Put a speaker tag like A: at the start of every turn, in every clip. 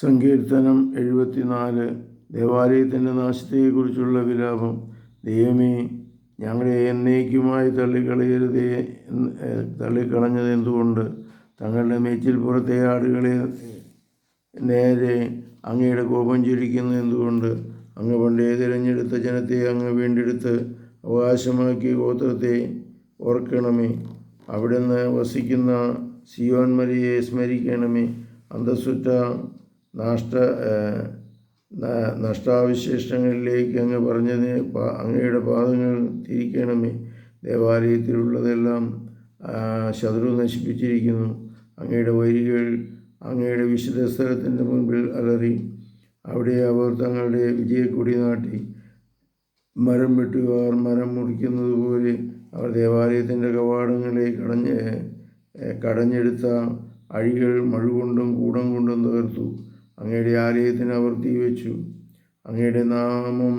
A: സങ്കീർത്തനം എഴുപത്തിനാല്. ദേവാലയത്തിന്റെ നാശത്തെക്കുറിച്ചുള്ള വിലാപം. ദൈവമേ ഞങ്ങളെ എന്നേക്കുമായി തള്ളിക്കളയരുതേ തള്ളിക്കളഞ്ഞത് എന്തുകൊണ്ട്? തങ്ങളുടെ മേച്ചിൽ പുറത്തെ ആടുകളെ നേരെ അങ്ങയുടെ കോപം ചിരിക്കുന്നത് എന്തുകൊണ്ട്? അങ്ങ് പണ്ടേ തിരഞ്ഞെടുത്ത ജനത്തെ അങ്ങ് വീണ്ടെടുത്ത് അവകാശമാക്കിയ ഗോത്രത്തെ ഓർക്കണമേ. അവിടുന്ന് വസിക്കുന്ന സിയോൻ മരിയെ സ്മരിക്കണമേ. അന്തസ്സുറ്റ നാഷ്ട നഷ്ടാവശേഷങ്ങളിലേക്ക് അങ്ങ് പറഞ്ഞതിന് പ- അങ്ങയുടെ പാദങ്ങൾ തിരിക്കണമേ. ദേവാലയത്തിലുള്ളതെല്ലാം ശത്രു നശിപ്പിച്ചിരിക്കുന്നു. അങ്ങയുടെ വൈരികൾ അങ്ങയുടെ വിശുദ്ധ സ്ഥലത്തിന്റെ മുൻപിൽ അലറി അവിടെ അവർ തങ്ങളുടെ വിജയക്കൊടി നാട്ടി. മരം വെട്ടുകാർ മരം മുറിക്കുന്നത് പോലെ അവർ ദേവാലയത്തിന്റെ കവാടങ്ങളെ കടഞ്ഞ് കടഞ്ഞെടുത്ത അഴികൾ മഴ കൊണ്ടും കൂടം കൊണ്ടും തകർത്തു. അങ്ങയുടെ ആലയത്തിന് അവർ തീവച്ചു അങ്ങയുടെ നാമം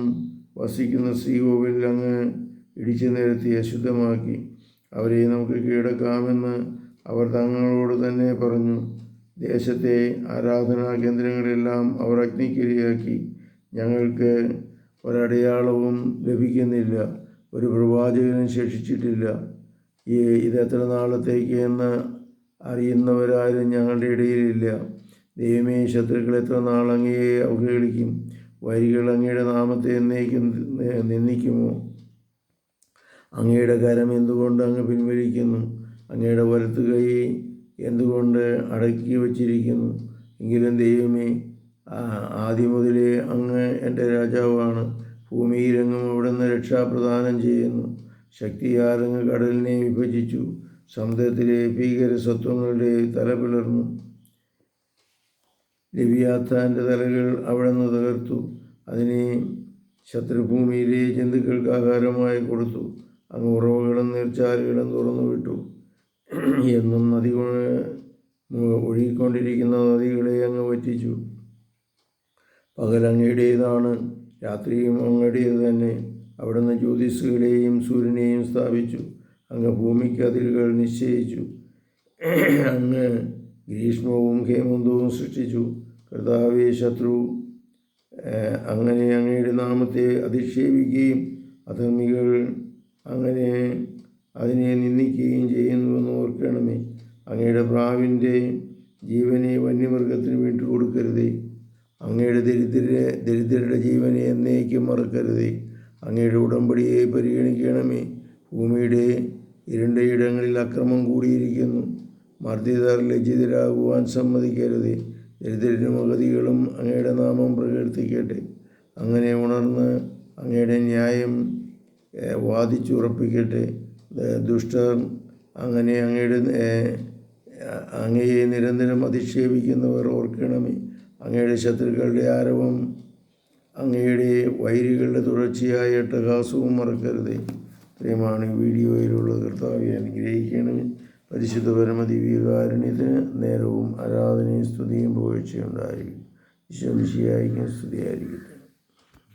A: വസിക്കുന്ന സീഗോവിൽ അങ്ങ് ഇടിച്ചു നിരത്തി അശുദ്ധമാക്കി. അവരെ നമുക്ക് കീഴടക്കാമെന്ന് അവർ തങ്ങളോട് തന്നെ പറഞ്ഞു. ദേശത്തെ ആരാധനാ കേന്ദ്രങ്ങളെല്ലാം അവർ അഗ്നിക്കിരയാക്കി. ഞങ്ങൾക്ക് ഒരടയാളവും ലഭിക്കുന്നില്ല. ഒരു പ്രവാചകനും ശേഷിച്ചിട്ടില്ല. ഈ ഇത് എത്ര നാളത്തേക്ക് എന്ന് അറിയുന്നവരാരും ഞങ്ങളുടെ ഇടയിലില്ല. ദൈവമേ ശത്രുക്കൾ എത്ര നാൾ അവഹേളിക്കും? വരികൾ അങ്ങയുടെ നാമത്തെ എന്നേക്കും നിന്ദിക്കുമോ? അങ്ങയുടെ കരം എന്തുകൊണ്ട് അങ്ങ് പിൻവലിക്കുന്നു? അങ്ങയുടെ വലത്ത് കൈ എന്തുകൊണ്ട് അടക്കി വച്ചിരിക്കുന്നു? എങ്കിലും ദൈവമേ ആദ്യം മുതലേ അങ്ങ് എന്റെ രാജാവാണ്. ഭൂമിയിലെങ്ങും അവിടുന്ന് രക്ഷാപ്രദാനം ചെയ്യുന്നു. ശക്തിയാരങ്ങ് കടലിനെ വിഭജിച്ചു. സമുദ്രത്തിലെ ഭീകരസത്വങ്ങളുടെ തല പിളർന്നു. ലവിയാത്താന്റെ തലകൾ അവിടെ നിന്ന് തകർത്തു. അതിനെ ശത്രുഭൂമിയിലെ ജന്തുക്കൾക്ക് ആഹാരമായി കൊടുത്തു. അങ്ങ് ഉറവുകളും നീർച്ചാലുകളും തുറന്നു വിട്ടു. എന്നും നദി ഒഴുകിക്കൊണ്ടിരിക്കുന്ന നദികളെ അങ്ങ് വറ്റിച്ചു. പകൽ അങ്ങയുടേതാണ് രാത്രിയും അങ്ങയുടേത് തന്നെ. അവിടുന്ന് ജ്യോതിസുകളെയും സൂര്യനെയും സ്ഥാപിച്ചു. അങ്ങ് ഭൂമിക്ക് അതിരുകൾ നിശ്ചയിച്ചു. അങ്ങ് ഗ്രീഷ്മവും ഹേമന്തവും സൃഷ്ടിച്ചു. കർത്താവെ ശത്രു അങ്ങനെ അങ്ങയുടെ നാമത്തെ അധിക്ഷേപിക്കുകയും അധർമ്മികൾ അങ്ങനെ അതിനെ നിന്ദിക്കുകയും ചെയ്യുന്നുവെന്ന് ഓർക്കണമേ. അങ്ങയുടെ പ്രാവിന്റെ ജീവനെ വന്യമൃഗത്തിന് വിട്ടുകൊടുക്കരുതേ അങ്ങയുടെ ദരിദ്രരെ ദരിദ്രരുടെ ജീവനെ എന്നേക്കും മറക്കരുതേ. അങ്ങയുടെ ഉടമ്പടിയെ പരിഗണിക്കണമേ. ഭൂമിയുടെ ഇരുണ്ടയിടങ്ങളിൽ അക്രമം കൂടിയിരിക്കുന്നു. മർദ്ദിതർ ലജ്ജിതരാകുവാൻ സമ്മതിക്കരുതേ. ദരിദ്രരും അഗതികളും അങ്ങയുടെ നാമം പ്രകീർത്തിക്കട്ടെ. അങ്ങനെ ഉണർന്ന് അങ്ങയുടെ ന്യായം വാദിച്ചുറപ്പിക്കട്ടെ. ദുഷ്ടർ അങ്ങനെ അങ്ങയുടെ അങ്ങയെ നിരന്തരം അധിക്ഷേപിക്കുന്നവർ ഓർക്കണമേ. അങ്ങയുടെ ശത്രുക്കളുടെ ആരവം അങ്ങയുടെ വൈരികളുടെ തുടർച്ചയായ അട്ടഹാസവും മറക്കരുത്. ഇത്രയുമാണ് വീഡിയോയിലുള്ള കർത്താവെ. അനുഗ്രഹിക്കണമേ. പരിശുദ്ധ പരമദിവ്യകാരുണ്യത്തിന് നേരവും ആരാധനയും സ്തുതിയും പുകഴ്ചയുണ്ടായിരിക്കും ഈശോ വിശിയായിരിക്കും സ്തുതിയായിരിക്കട്ടെ.